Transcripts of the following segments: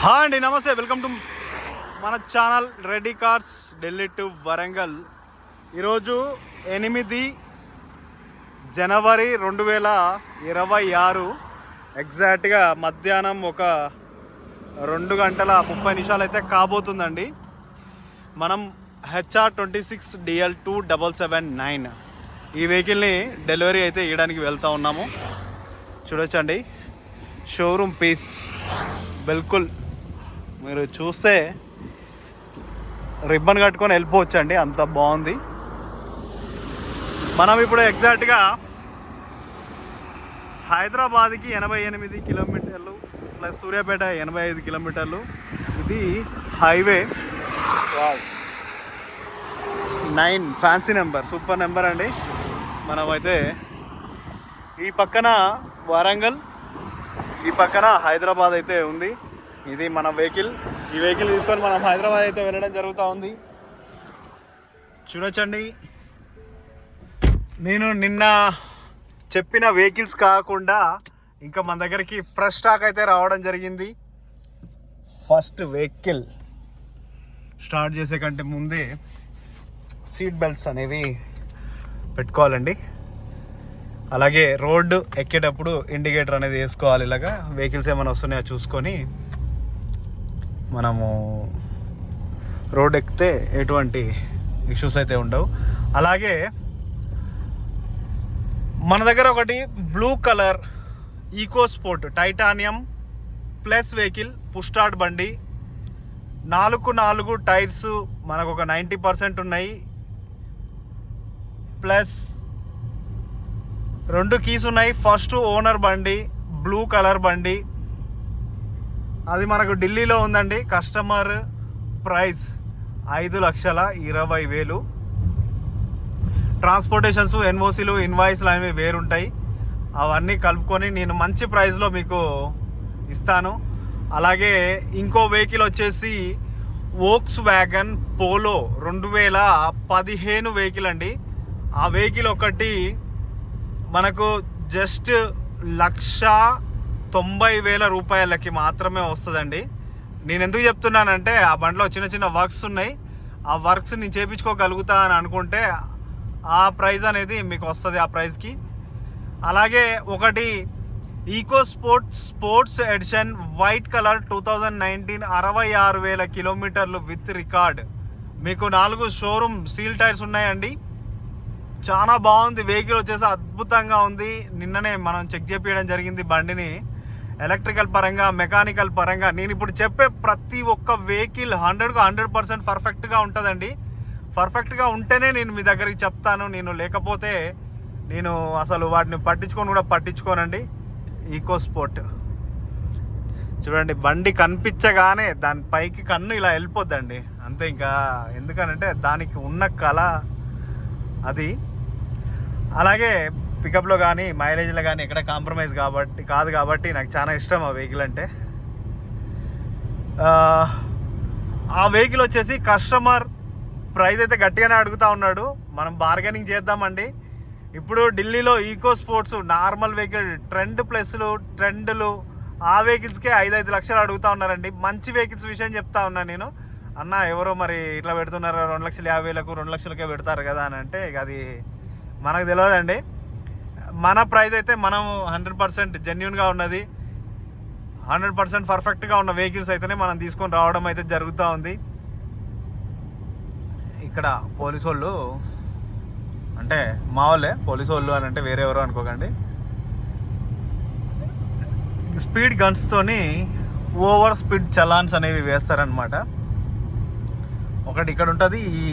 Hi అండి నమస్తే. Welcome to మన channel ready cars Delhi to Warangal. ఈరోజు ఎనిమిది జనవరి రెండు వేల ఇరవై ఆరు. ఎగ్జాక్ట్గా మధ్యాహ్నం ఒక రెండు గంటల ముప్పై నిమిషాలు అయితే కాబోతుందండి. మనం HR twenty six DL two double seven nine ఈ వెహికల్ని డెలివరీ అయితే ఇవ్వడానికి వెళ్తూ ఉన్నాము. చూడొచ్చండి. షోరూమ్ పీస్ బిల్కుల్ మీరు చూస్తే రిబ్బన్ కట్టుకొని వెళ్ళిపోవచ్చండి అంత బాగుంది. మనం ఇప్పుడు ఎగ్జాక్ట్గా హైదరాబాద్కి ఎనభై ఎనిమిది కిలోమీటర్లు ప్లస్ సూర్యాపేట ఎనభై ఐదు కిలోమీటర్లు. ఇది highway. Nine fancy number super number అండి. మనమైతే ఈ పక్కన వరంగల్ ఈ పక్కన హైదరాబాద్ అయితే ఉంది. ఇది మన వెహికల్. ఈ వెహికల్ తీసుకొని మనం హైదరాబాద్ అయితే వెళ్ళడం జరుగుతూ ఉంది. చూడొచ్చండి. నేను నిన్న చెప్పిన వెహికల్స్ కాకుండా ఇంకా మన దగ్గరికి ఫ్రెష్ స్టాక్ అయితే రావడం జరిగింది. ఫస్ట్ వెహికల్ స్టార్ట్ చేసే కంటే ముందే సీట్ బెల్ట్స్ అనేవి పెట్టుకోవాలండి. అలాగే రోడ్డు ఎక్కేటప్పుడు ఇండికేటర్ అనేది వేసుకోవాలి. ఇలాగా వెహికల్స్ ఏమైనా వస్తున్నాయో చూసుకొని మనము రోడ్ ఎక్కితే ఎటువంటి ఇష్యూస్ అయితే ఉండవు. అలాగే మన దగ్గర ఒకటి blue colour EcoSport titanium plus vehicle push start బండి. నాలుగు నాలుగు టైర్స్ మనకు ఒక నైంటీ పర్సెంట్ ఉన్నాయి. ప్లస్ రెండు కీస్ ఉన్నాయి. ఫస్ట్ ఓనర్ బండి బ్లూ కలర్ బండి. అది మనకు ఢిల్లీలో ఉందండి. కస్టమర్ ప్రైస్ ఐదు లక్షల ఇరవై వేలు. ట్రాన్స్పోర్టేషన్స్ ఎన్ఓసీలు ఇన్వాయిస్లు అనేవి వేరుంటాయి. అవన్నీ కలుపుకొని నేను మంచి ప్రైస్లో మీకు ఇస్తాను. అలాగే ఇంకో వెహికల్ వచ్చేసి వోక్స్ వ్యాగన్ పోలో రెండు వేల పదిహేను వెహికల్ అండి. ఆ వెహికల్ ఒకటి మనకు జస్ట్ లక్ష తొంభై వేల రూపాయలకి మాత్రమే వస్తుందండి. నేను ఎందుకు చెప్తున్నానంటే ఆ బండిలో చిన్న చిన్న వర్క్స్ ఉన్నాయి. ఆ వర్క్స్ నేను చేయించుకోగలుగుతా అని అనుకుంటే ఆ ప్రైజ్ అనేది మీకు వస్తుంది ఆ ప్రైజ్కి. అలాగే ఒకటి eco sports sports edition white colour two thousand nineteen అరవై ఆరు వేల కిలోమీటర్లు విత్ రికార్డ్. మీకు నాలుగు షోరూమ్ సీల్ టైర్స్ ఉన్నాయండి. చాలా బాగుంది. వెహికల్ వచ్చేసి అద్భుతంగా ఉంది. నిన్ననే మనం చెక్ చేపించడం జరిగింది బండిని. ఎలక్ట్రికల్ పరంగా మెకానికల్ పరంగా నేను ఇప్పుడు చెప్పే ప్రతి ఒక్క వెహికల్ హండ్రెడ్కు హండ్రెడ్ పర్సెంట్ పర్ఫెక్ట్గా ఉంటుందండి. పర్ఫెక్ట్గా ఉంటేనే నేను మీ దగ్గరికి చెప్తాను. నేను లేకపోతే నేను అసలు వాటిని పట్టించుకొని కూడా పట్టించుకోనండి. Eco sport. చూడండి బండి కనిపించగానే దాని పైకి కన్ను ఇలా వెళ్ళిపోద్దండి. అంతే ఇంకా. ఎందుకనంటే దానికి ఉన్న కళ అది. అలాగే పికప్లో కానీ మైలేజ్లో కానీ ఎక్కడ కాంప్రమైజ్ కాబట్టి కాదు కాబట్టి నాకు చాలా ఇష్టం ఆ వెహికల్ అంటే. ఆ, వెహికల్ వచ్చేసి కస్టమర్ ప్రైస్ అయితే గట్టిగానే అడుగుతా ఉన్నాడు. మనం బార్గెనింగ్ చేద్దామండి. ఇప్పుడు ఢిల్లీలో eco sports normal vehicle trend ప్లస్లు ట్రెండ్లు ఆ వెహికల్స్కే ఐదు ఐదు లక్షలు అడుగుతా ఉన్నారండి. మంచి వెహికల్స్ విషయం చెప్తా ఉన్నా నేను. అన్న ఎవరో మరి ఇట్లా పెడుతున్నారు రెండు లక్షల యాభై వేలకు రెండు లక్షలకే పెడతారు కదా అని అంటే ఇక అది మనకు తెలియదండి మన ప్రైస్ అయితే మనం హండ్రెడ్ పర్సెంట్ జెన్యున్గా ఉన్నది. హండ్రెడ్ పర్సెంట్ పర్ఫెక్ట్గా ఉన్న వెహికల్స్ అయితేనే మనం తీసుకొని రావడం అయితే జరుగుతూ ఉంది. ఇక్కడ పోలీసు వాళ్ళు అంటే మా వాళ్ళే పోలీసు వాళ్ళు అని అంటే వేరే ఎవరో అనుకోకండి. స్పీడ్ గన్స్తోని ఓవర్ స్పీడ్ చలాన్స్ అనేవి వేస్తారనమాట ఒకటి ఇక్కడ ఉంటుంది ఈ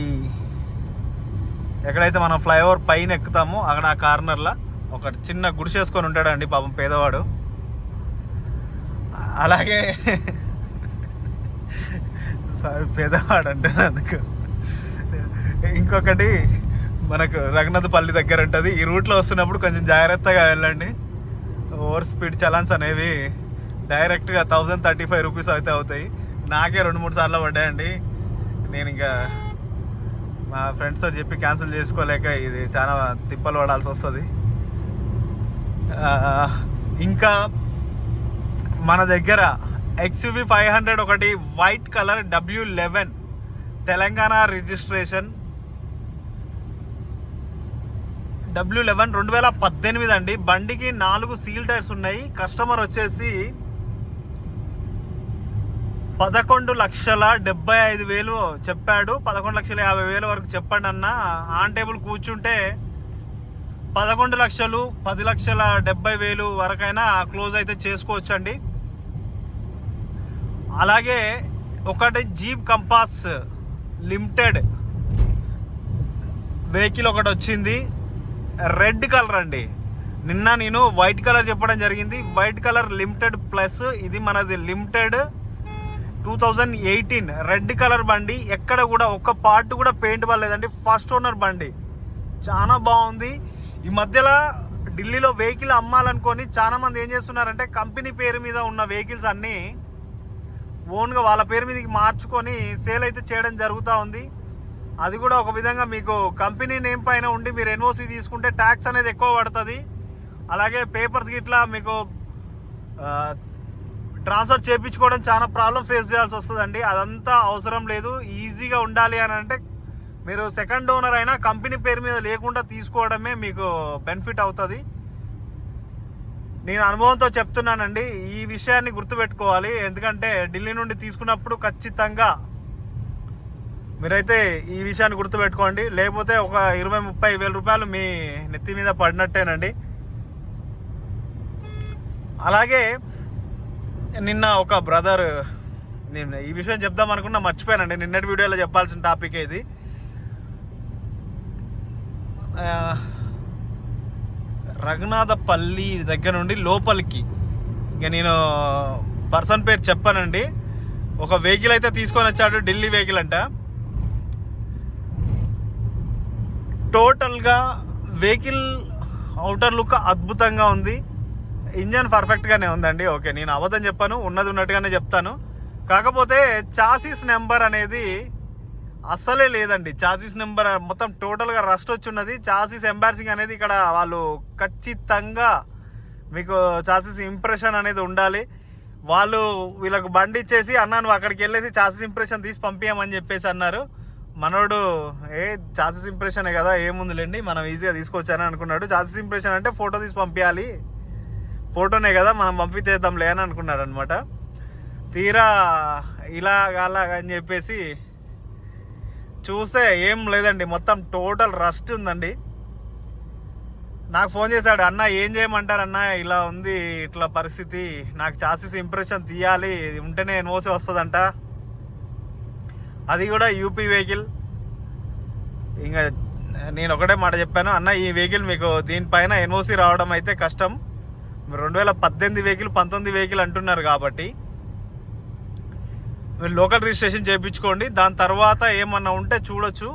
ఎక్కడైతే మనం ఫ్లైఓవర్ పైన ఎక్కుతామో అక్కడ ఆ కార్నర్లో ఒక చిన్న గుడిసేసుకొని ఉంటాడండి పాపం పేదవాడు. అలాగే సారీ పేదవాడు అంటే అందుకు. ఇంకొకటి మనకు రఘునాథపల్లి దగ్గర ఉంటుంది. ఈ రూట్లో వస్తున్నప్పుడు కొంచెం జాగ్రత్తగా వెళ్ళండి. ఓవర్ స్పీడ్ చలాన్స్ అనేవి డైరెక్ట్గా థౌజండ్ థర్టీ ఫైవ్ రూపీస్ అయితే అవుతాయి. నాకే రెండు మూడు సార్లు పడ్డాయండి. నేను ఇంకా మా ఫ్రెండ్స్తో చెప్పి క్యాన్సిల్ చేసుకోలేక ఇది చాలా తిప్పలు పడాల్సి వస్తుంది. ఇంకా మన దగ్గర ఎక్స్యూవి ఫైవ్ హండ్రెడ్ ఒకటి white colour W eleven Telangana registration W eleven రెండు వేల పద్దెనిమిది అండి. బండికి నాలుగు సీల్ టైర్స్ ఉన్నాయి. కస్టమర్ వచ్చేసి పదకొండు లక్షల డెబ్బై ఐదు వేలు చెప్పాడు. పదకొండు లక్షల యాభై వేల వరకు చెప్పండి అన్న. ఆన్ టేబుల్ కూర్చుంటే పదకొండు లక్షలు పది లక్షల డెబ్బై వేలు వరకైనా క్లోజ్ అయితే చేసుకోవచ్చండి. అలాగే ఒకటి జీప్ కంపాస్ లిమిటెడ్ వెహికల్ ఒకటి వచ్చింది. రెడ్ కలర్ అండి. నిన్న నేను వైట్ కలర్ చెప్పడం జరిగింది. వైట్ కలర్ లిమిటెడ్ ప్లస్ ఇది మనది limited two thousand eighteen. Red colour బండి ఎక్కడ కూడా ఒక్క పార్ట్ కూడా పెయింట్ పడలేదండి. ఫస్ట్ ఓనర్ బండి. చాలా బాగుంది. ఈ మధ్యలో ఢిల్లీలో వెహికల్ అమ్మాలనుకొని చాలా మంది ఏం చేస్తున్నారంటే కంపెనీ పేరు మీద ఉన్న వెహికల్స్ అన్నీ ఓన్గా వాళ్ళ పేరు మీదకి మార్చుకొని సేల్ అయితే చేయడం జరుగుతూ ఉంది. అది కూడా ఒక విధంగా మీకు కంపెనీ నేమ్ పైన ఉండి మీరు ఎన్ఓసి తీసుకుంటే ట్యాక్స్ అనేది ఎక్కువ పడుతుంది. అలాగే పేపర్స్ గిట్లా మీకు ట్రాన్స్ఫర్ చేయించుకోవడం చాలా ప్రాబ్లం ఫేస్ చేయాల్సి వస్తుందండి. అదంతా అవసరం లేదు. ఈజీగా ఉండాలి అని అంటే మీరు సెకండ్ ఓనర్ అయినా కంపెనీ పేరు మీద లేకుండా తీసుకోవడమే మీకు బెనిఫిట్ అవుతుంది. నేను అనుభవంతో చెప్తున్నానండి ఈ విషయాన్ని గుర్తుపెట్టుకోవాలి. ఎందుకంటే ఢిల్లీ నుండి తీసుకున్నప్పుడు ఖచ్చితంగా మీరైతే ఈ విషయాన్ని గుర్తుపెట్టుకోండి. లేకపోతే ఒక ఇరవై ముప్పై వేల రూపాయలు మీ నెత్తి మీద పడినట్టేనండి. అలాగే నిన్న ఒక బ్రదర్ నేను ఈ విషయం చెప్దాం అనుకున్నా మర్చిపోయానండి. నిన్నటి వీడియోలో చెప్పాల్సిన టాపిక్ ఇది రఘునాథపల్లి దగ్గర నుండి లోపలికి. ఇక నేను పర్సన్ పేరు చెప్పానండి. ఒక వెహికల్ అయితే తీసుకొని వచ్చాడు ఢిల్లీ వెహికల్ అంట. టోటల్గా వెహికల్ అవుటర్ లుక్ అద్భుతంగా ఉంది. ఇంజన్ పర్ఫెక్ట్గానే ఉందండి. ఓకే నేను అబద్ధం చెప్పాను ఉన్నది ఉన్నట్టుగానే చెప్తాను. కాకపోతే చాసిస్ నెంబర్ అనేది అస్సలే లేదండి. చాసిస్ నెంబర్ మొత్తం టోటల్గా రస్ట్ వచ్చి ఉన్నది చాసిస్ ఎంబార్సింగ్ అనేది ఇక్కడ వాళ్ళు ఖచ్చితంగా మీకు చాసిస్ ఇంప్రెషన్ అనేది ఉండాలి. వాళ్ళు వీళ్ళకు బండి ఇచ్చేసి అన్నా నువ్వు అక్కడికి వెళ్ళేసి చాసిస్ ఇంప్రెషన్ తీసి పంపించమని చెప్పేసి అన్నారు. మనోడు ఏ చాసిస్ ఇంప్రెషనే కదా ఏముందిలేండి మనం ఈజీగా తీసుకొచ్చానని అనుకున్నాడు. చాసిస్ ఇంప్రెషన్ అంటే ఫోటో తీసి పంపించాలి ఫోటోనే కదా మనం పంపించేద్దాంలే అని అనుకున్నాడు అనమాట తీరా ఇలాగ అలా అని చెప్పేసి చూస్తే ఏం లేదండి. మొత్తం టోటల్ రస్ట్ ఉందండి. నాకు ఫోన్ చేశాడు అన్న ఏం చేయమంటారు అన్న? ఇలా ఉంది ఇట్లా పరిస్థితి. నాకు చాసిస్ ఇంప్రెషన్ తీయాలి. ఉంటేనే ఎన్ఓసి వస్తుందంట. అది కూడా యూపీ వెహికల్. ఇంకా నేను ఒకటే మాట చెప్పాను అన్న ఈ వెహికల్ మీకు దీనిపైన ఎన్ఓసి రావడం అయితే కష్టం. మీరు రెండు వేల పద్దెనిమిది వెహికల్ పంతొమ్మిది వెహికల్ అంటున్నారు కాబట్టి మీరు లోకల్ రిజిస్ట్రేషన్ చేయించుకోండి. దాని తర్వాత ఏమన్నా ఉంటే చూడొచ్చు.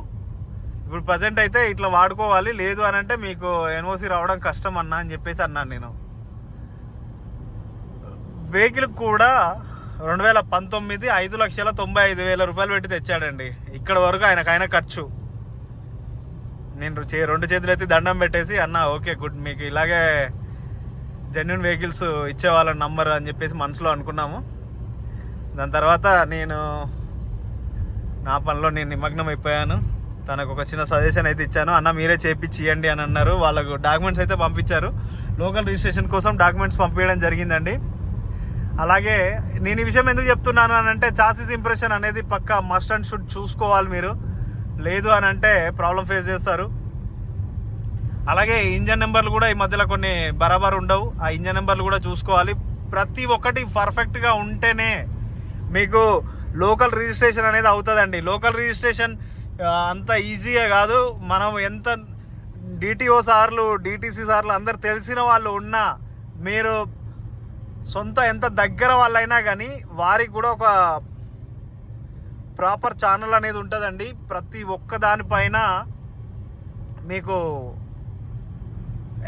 ఇప్పుడు ప్రజెంట్ అయితే ఇట్లా వాడుకోవాలి. లేదు అని అంటే మీకు ఎన్ఓసి రావడం కష్టం అన్న అని చెప్పేసి అన్నాను నేను. వెహికల్ కూడా రెండు వేల పంతొమ్మిది ఐదు లక్షల తొంభై ఐదు వేల రూపాయలు పెట్టి తెచ్చాడండి. ఇక్కడ వరకు ఆయనకైనా ఖర్చు. నేను చే రెండు చేతులు ఎత్తి దండం పెట్టేసి అన్న ఓకే గుడ్. మీకు ఇలాగే జెన్యున్ వెహికల్స్ ఇచ్చే వాళ్ళ నంబర్ అని చెప్పేసి మనసులో అనుకున్నాము. దాని తర్వాత నేను నా పనిలో నేను నిమగ్నం అయిపోయాను. తనకు ఒక చిన్న సజెషన్ అయితే ఇచ్చాను. అన్న మీరే చేయించియండి అని అన్నారు. వాళ్ళకు డాక్యుమెంట్స్ అయితే పంపించారు. లోకల్ రిజిస్ట్రేషన్ కోసం డాక్యుమెంట్స్ పంపించడం జరిగిందండి. అలాగే నేను ఈ విషయం ఎందుకు చెప్తున్నాను అని అంటే చాసిస్ ఇంప్రెషన్ అనేది పక్క మస్ట్ అండ్ షుడ్ చూసుకోవాలి మీరు. లేదు అని అంటే ప్రాబ్లం ఫేస్ చేస్తారు. అలాగే ఇంజన్ నెంబర్లు కూడా ఈ మధ్యలో కొన్ని బరాబర్ ఉండవు. ఆ ఇంజన్ నెంబర్లు కూడా చూసుకోవాలి. ప్రతి ఒక్కటి పర్ఫెక్ట్గా ఉంటేనే మీకు లోకల్ రిజిస్ట్రేషన్ అనేది అవుతుందండి. లోకల్ రిజిస్ట్రేషన్ అంత ఈజీగా కాదు. మనం ఎంత డిటిఓ సార్లు డిటీసీ సార్లు అందరు తెలిసిన వాళ్ళు ఉన్నా మీరు సొంత ఎంత దగ్గర వాళ్ళైనా కానీ వారికి కూడా ఒక ప్రాపర్ ఛానల్ అనేది ఉంటుందండి. ప్రతి ఒక్క దానిపైన మీకు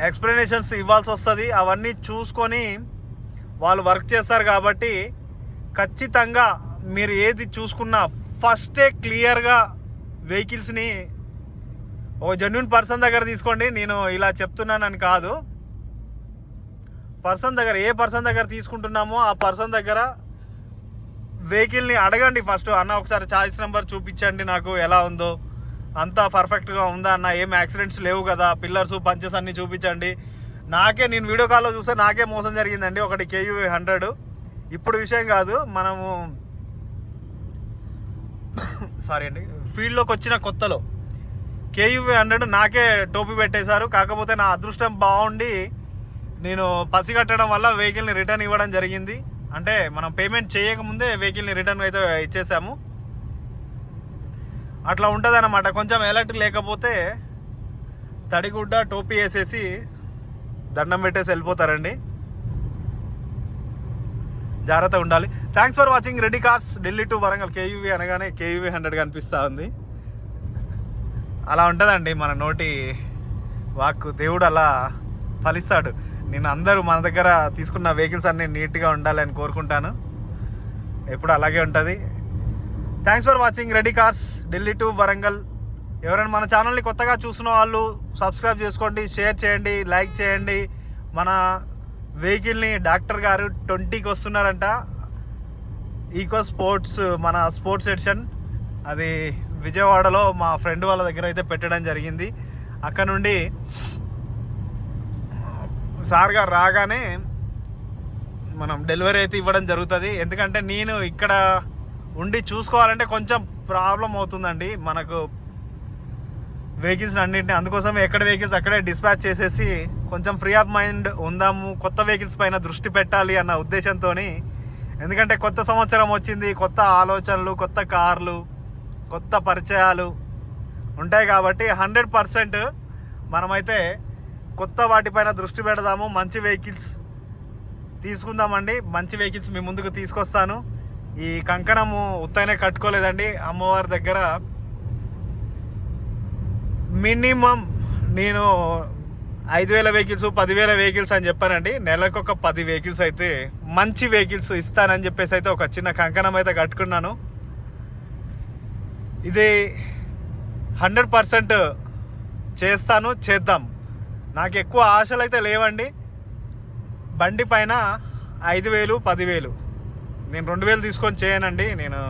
ఎక్స్ప్లెనేషన్స్ ఇవ్వాల్సి వస్తుంది. అవన్నీ చూసుకొని వాళ్ళు వర్క్ చేస్తారు కాబట్టి ఖచ్చితంగా మీరు ఏది చూసుకున్నా ఫస్టే క్లియర్గా వెహికల్స్ని ఒక జెన్యున్ పర్సన్ దగ్గర తీసుకోండి. నేను ఇలా చెప్తున్నానని కాదు. పర్సన్ దగ్గర ఏ పర్సన్ దగ్గర తీసుకుంటున్నామో ఆ పర్సన్ దగ్గర వెహికల్ని అడగండి ఫస్ట్ అన్న ఒకసారి ఛాయిస్ నెంబర్ చూపించండి నాకు ఎలా ఉందో. అంతా పర్ఫెక్ట్గా ఉందా అన్న ఏం యాక్సిడెంట్స్ లేవు కదా పిల్లర్స్ పంచెస్ అన్నీ చూపించండి. నాకే నేను వీడియో కాల్లో చూస్తే నాకే మోసం జరిగిందండి. ఒకటి కేయూ హండ్రెడ్ ఇప్పుడు విషయం కాదు మనము సారీ అండి. ఫీల్డ్లోకి వచ్చిన కొత్తలో కేయూవీ హండ్రెడ్ నాకే టోపీ పెట్టేశారు. కాకపోతే నా అదృష్టం బాగుండి నేను పసి కట్టడం వల్ల వెహికల్ని రిటర్న్ ఇవ్వడం జరిగింది. అంటే మనం పేమెంట్ చేయకముందే వెహికల్ని రిటర్న్ అయితే ఇచ్చేసాము. అట్లా ఉంటుంది అన్నమాట కొంచెం ఎలర్ట్ లేకపోతే తడిగుడ్డ టోపీ వేసేసి దండం పెట్టేసి వెళ్ళిపోతారండి. జాగ్రత్త ఉండాలి. Thanks for watching ready cars Delhi to Warangal KUV అనగానే కేయూవీ హండ్రెడ్ కనిపిస్తూ ఉంది. అలా ఉంటుందండి మన నోటి వాక్కు. దేవుడు అలా ఫలిస్తాడు. నేను అందరూ మన దగ్గర తీసుకున్న వెహికల్స్ అన్నీ నీట్గా ఉండాలని కోరుకుంటాను. ఎప్పుడు అలాగే ఉంటుంది. Thanks for watching ready cars Delhi to Warangal ఎవరైనా మన ఛానల్ని కొత్తగా చూసిన వాళ్ళు సబ్స్క్రైబ్ చేసుకోండి షేర్ చేయండి లైక్ చేయండి. మన వెహికల్ని డాక్టర్ గారు ట్వంటీకి వస్తున్నారంట. ఈకో స్పోర్ట్స్ మన స్పోర్ట్స్ ఎడిషన్ అది విజయవాడలో మా ఫ్రెండ్ వాళ్ళ దగ్గర అయితే పెట్టడం జరిగింది. అక్కడ నుండి సార్ గారు రాగానే మనం డెలివరీ అయితే ఇవ్వడం జరుగుతుంది. ఎందుకంటే నేను ఇక్కడ ఉండి చూసుకోవాలంటే కొంచెం ప్రాబ్లం అవుతుందండి. మనకు వెహికల్స్ అన్నింటినీ అందుకోసం ఎక్కడ వెహికల్స్ అక్కడే డిస్పాచ్ చేసేసి కొంచెం ఫ్రీ ఆఫ్ మైండ్ ఉందాము కొత్త వెహికల్స్ పైన దృష్టి పెట్టాలి అన్న ఉద్దేశంతో ఎందుకంటే కొత్త సంవత్సరం వచ్చింది కొత్త ఆలోచనలు కొత్త కార్లు కొత్త పరిచయాలు ఉంటాయి కాబట్టి హండ్రెడ్ పర్సెంట్ మనమైతే కొత్త వాటిపైన దృష్టి పెడదాము మంచి వెహికల్స్ తీసుకుందామండి. మంచి వెహికల్స్ మీ ముందుకు తీసుకొస్తాను. ఈ కంకణము ఉత్తనే కట్టుకోలేదండి. అమ్మవారి దగ్గర మినిమం నేను ఐదు వేల వెహికల్స్ పదివేల వెహికల్స్ అని చెప్పానండి. నెలకు ఒక పది వెహికల్స్ అయితే మంచి వెహికల్స్ ఇస్తానని చెప్పేసి అయితే ఒక చిన్న కంకణం అయితే కట్టుకున్నాను. ఇది హండ్రెడ్ పర్సెంట్ చేస్తాను చేద్దాం. నాకు ఎక్కువ ఆశలు అయితే లేవండి. బండి పైన ఐదు వేలు పదివేలు నేను రెండు వేలు తీసుకొని చేయనండి. నేను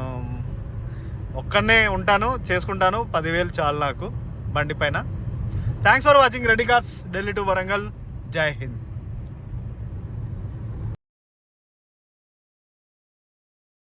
ఒక్కనే ఉంటాను చేసుకుంటాను. పదివేలు చాలు నాకు. బండి పైన. Thanks for watching ready cars Delhi to Warangal. జై హింద్.